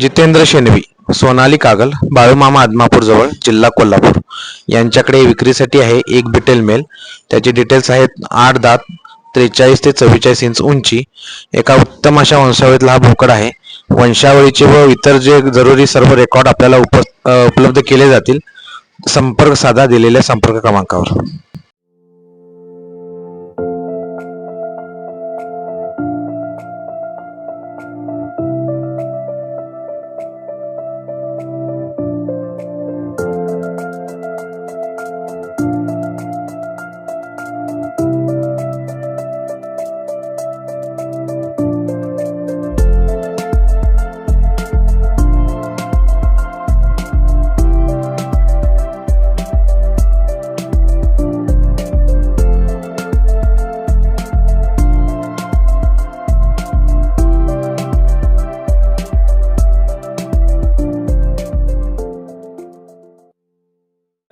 जितेंद्र शेणवी सोनाली कागल बाळूमामा आदमापूरजवळ जिल्हा कोल्हापूर. यांच्याकडे विक्रीसाठी आहे एक बिटेल मेल. त्याचे डिटेल्स आहेत आठ दात त्रेचाळीस ते चव्वेचाळीस इंच उंची. एका उत्तम अशा वंशावळीतला हा भोकड आहे. वंशावळीचे व इतर जे जरुरी सर्व रेकॉर्ड आपल्याला उप उपलब्ध केले जातील संपर्क साधा दिलेल्या संपर्क क्रमांकावर.